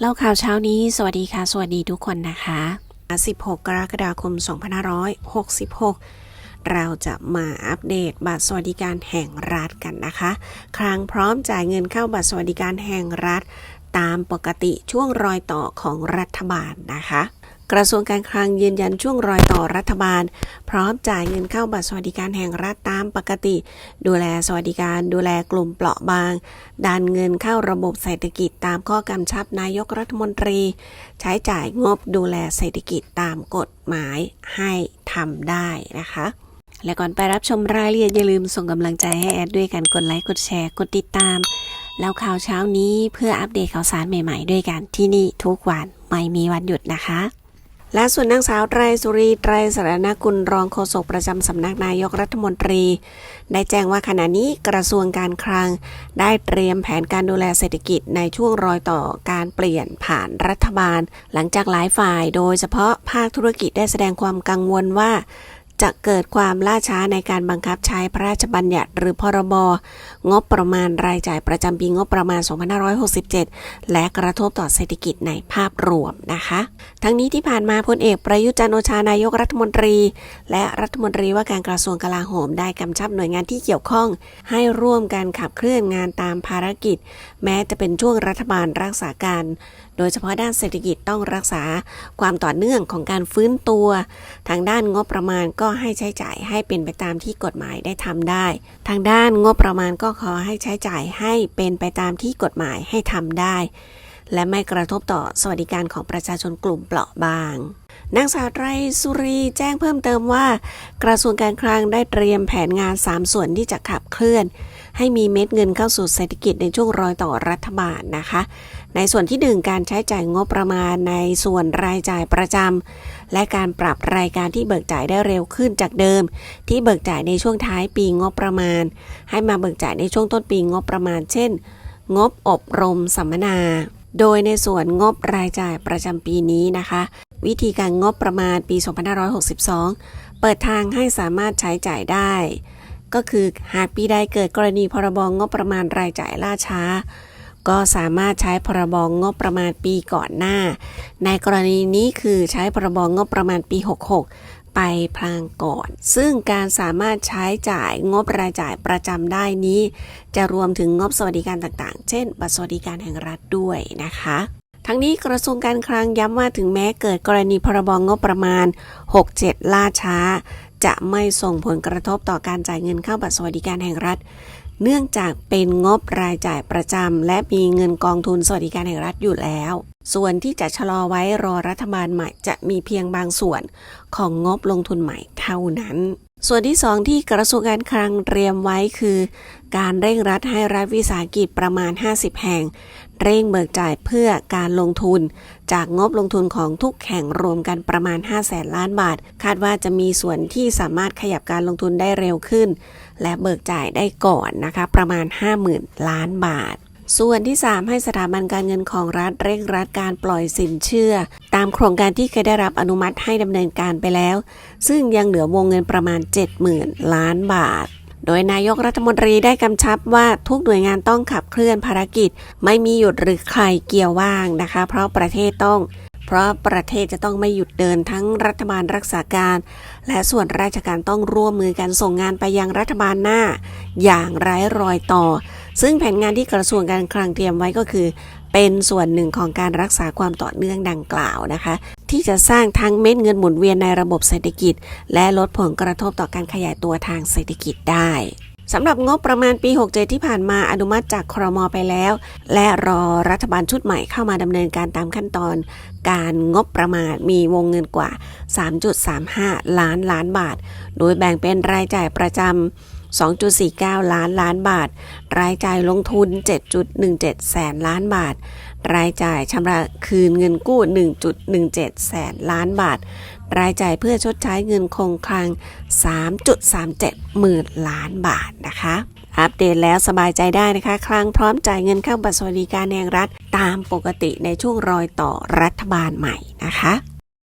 เล่าข่าวเช้านี้ สวัสดีค่ะ สวัสดีทุกคนนะคะ 16 กรกฎาคม 2566 เราจะมาอัปเดตบัตรสวัสดิการแห่งรัฐกันนะคะ ครั้งพร้อมจ่ายเงินเข้าบัตรสวัสดิการแห่งรัฐ ตามปกติช่วงรอยต่อของรัฐบาลนะคะ กระทรวงการคลังยืนยันช่วงรอยต่อรัฐบาล พร้อมจ่ายเงินเข้าบัตรสวัสดิการแห่งรัฐตามปกติ ดูแลสวัสดิการดูแลกลุ่มเปราะบางดันเงินเข้าระบบเศรษฐกิจตามข้อกำชับนายกรัฐมนตรี ใช้จ่ายงบดูแลเศรษฐกิจตามกฎหมายให้ทำได้นะคะและก่อนไปรับชมรายละเอียดอย่าลืมส่งกำลังใจให้แอดด้วยกันกดไลค์กดแชร์กดติดตาม แล้วข่าวเช้านี้เพื่ออัปเดตข่าวสารใหม่ๆ ด้วยกันที่นี่ทุกวันไม่มีวันหยุดนะคะ และส่วนนางสาวไตรสุรีไตรสรณกุลรองโฆษกประจำสำนักนายกรัฐมนตรี ได้แจ้งว่าขณะนี้กระทรวงการคลัง ได้เตรียมแผนการดูแลเศรษฐกิจในช่วงรอยต่อการเปลี่ยนผ่านรัฐบาล หลังจากหลายฝ่ายโดยเฉพาะภาคธุรกิจได้แสดงความกังวลว่า จะเกิดความล่าช้าในการบังคับใช้พระราชบัญญัติหรือพรบ งบประมาณรายจ่ายประจำปีงบประมาณ 2567 และกระทบต่อเศรษฐกิจในภาพรวมนะคะ ทั้งนี้ที่ผ่านมาพลเอกประยุจันโอชานายกรัฐมนตรี และรัฐมนตรีว่าการกระทรวงกลาโหมได้กำชับหน่วยงานที่เกี่ยวข้อง ให้ร่วมกันขับเคลื่อนงานตามภารกิจ แม้จะเป็นช่วงรัฐบาลรักษาการ โดยเฉพาะด้านเศรษฐกิจต้องรักษาความต่อเนื่องของการฟื้นตัว ทางด้านงบประมาณก็ให้ใช้จ่ายให้เป็นไปตามที่กฎหมายได้ทำได้ ทางด้านงบประมาณก็ขอให้ใช้จ่ายให้เป็นไปตามที่กฎหมายให้ทำได้ และไม่กระทบต่อสวัสดิการของประชาชนกลุ่มเปราะบางนางสาวไตรสุรีแจ้งเพิ่มเติมว่า กระทรวงการคลังได้เตรียมแผนงาน 3 ส่วนที่จะขับเคลื่อน ให้มีเม็ดเงินเข้าสู่เศรษฐกิจในช่วงรอยต่อรัฐบาลนะคะ ในส่วนที่ 1 การใช้จ่ายงบประมาณในส่วนรายจ่ายประจำและการปรับรายการที่เบิกจ่ายได้เร็วขึ้นจากเดิม ที่เบิกจ่ายในช่วงท้ายปีงบประมาณ ให้มาเบิกจ่ายในช่วงต้นปีงบประมาณ เช่น งบอบรมสัมมนา โดยในส่วนงบรายจ่ายประจำปีนี้นะคะ วิธีการงบประมาณปี 2562 เปิดทางให้สามารถใช้จ่ายได้ ก็คือหากปีใดเกิดกรณีพรบงบประมาณรายจ่ายล่าช้า ก็สามารถใช้พรบงบประมาณปีก่อนหน้า ในกรณีนี้คือใช้พรบงบประมาณปี 66 ไปพลางก่อน ซึ่งการสามารถใช้จ่ายงบรายจ่ายประจำได้นี้ จะรวมถึงงบสวัสดิการต่างๆ เช่น บัตรสวัสดิการแห่งรัฐด้วยนะคะทั้งนี้กระทรวงการคลังย้ำว่าถึงแม้เกิดกรณีพรบงบประมาณ 67 ล่าช้า จะไม่ส่งผลกระทบต่อการจ่ายเงินเข้าบัตรสวัสดิการแห่งรัฐ เนื่องจากเป็นงบรายจ่ายประจำและมีเงินกองทุนสวัสดิการแห่งรัฐอยู่แล้ว ส่วนที่จะชะลอไว้รอรัฐบาลใหม่จะมีเพียงบางส่วนของงบลงทุนใหม่เท่านั้น ส่วนที่สองที่กระทรวงการคลังเตรียมไว้คือ การเร่งรัดให้รัฐวิสาหกิจประมาณ 50 แห่ง เร่งเบิกจ่ายเพื่อการลงทุน จากงบลงทุนของทุกแห่งรวมกันประมาณ 5 0 0แสนล้านบาท คาดว่าจะมีส่วนที่สามารถขยับการลงทุนได้เร็วขึ้น และเบิกจ่ายได้ก่อนนะคะ ประมาณ 50,000 ล้านบาท ส่วนที่ 3 ให้สถาบันการเงินของรัฐเร่งรัดการปล่อยสินเชื่อ ตามโครงการที่เคยได้รับอนุมัติให้ดำเนินการไปแล้ว ซึ่งยังเหลือวงเงินประมาณ 70,000 ล้านบาท โดยนายกรัฐมนตรีได้กำชับว่าทุกหน่วยงานต้องขับเคลื่อนภารกิจ ไม่มีหยุดหรือใครเกี่ยวว่างนะคะ เพราะประเทศต้องเพราะประเทศจะต้องไม่หยุดเดินทั้งรัฐบาลรักษาการ และส่วนราชการต้องร่วมมือกันส่งงานไปยังรัฐบาลหน้า อย่างไร้รอยต่อ ซึ่งแผนงานที่กระทรวงการคลังเตรียมไว้ก็คือ เป็นส่วนหนึ่งของการรักษาความต่อเนื่องดังกล่าวนะคะ ที่จะสร้างทั้งเม็ดเงินหมุนเวียนในระบบเศรษฐกิจ และลดผลกระทบต่อการขยายตัวทางเศรษฐกิจได้สำหรับงบประมาณปี 67 ที่ผ่านมาอนุมัติจากครมไปแล้ว และรอรัฐบาลชุดใหม่เข้ามาดำเนินการตามขั้นตอน การงบประมาณมีวงเงินกว่า 3.35 ล้านล้านบาท โดยแบ่งเป็นรายจ่ายประจำ 2.49 ล้านล้านบาท รายจ่ายลงทุน 7.17 แสนล้านบาท รายจ่ายชำระคืนเงินกู้ 1.17 แสนล้านบาท รายจ่ายเพื่อชดใช้เงินคงคลัง 3.37 หมื่นล้านบาทนะคะอัปเดตแล้วสบายใจได้นะคะ คลังพร้อมจ่ายเงินเข้าบัตรสวัสดิการแห่งรัฐ ตามปกติในช่วงรอยต่อรัฐบาลใหม่นะคะ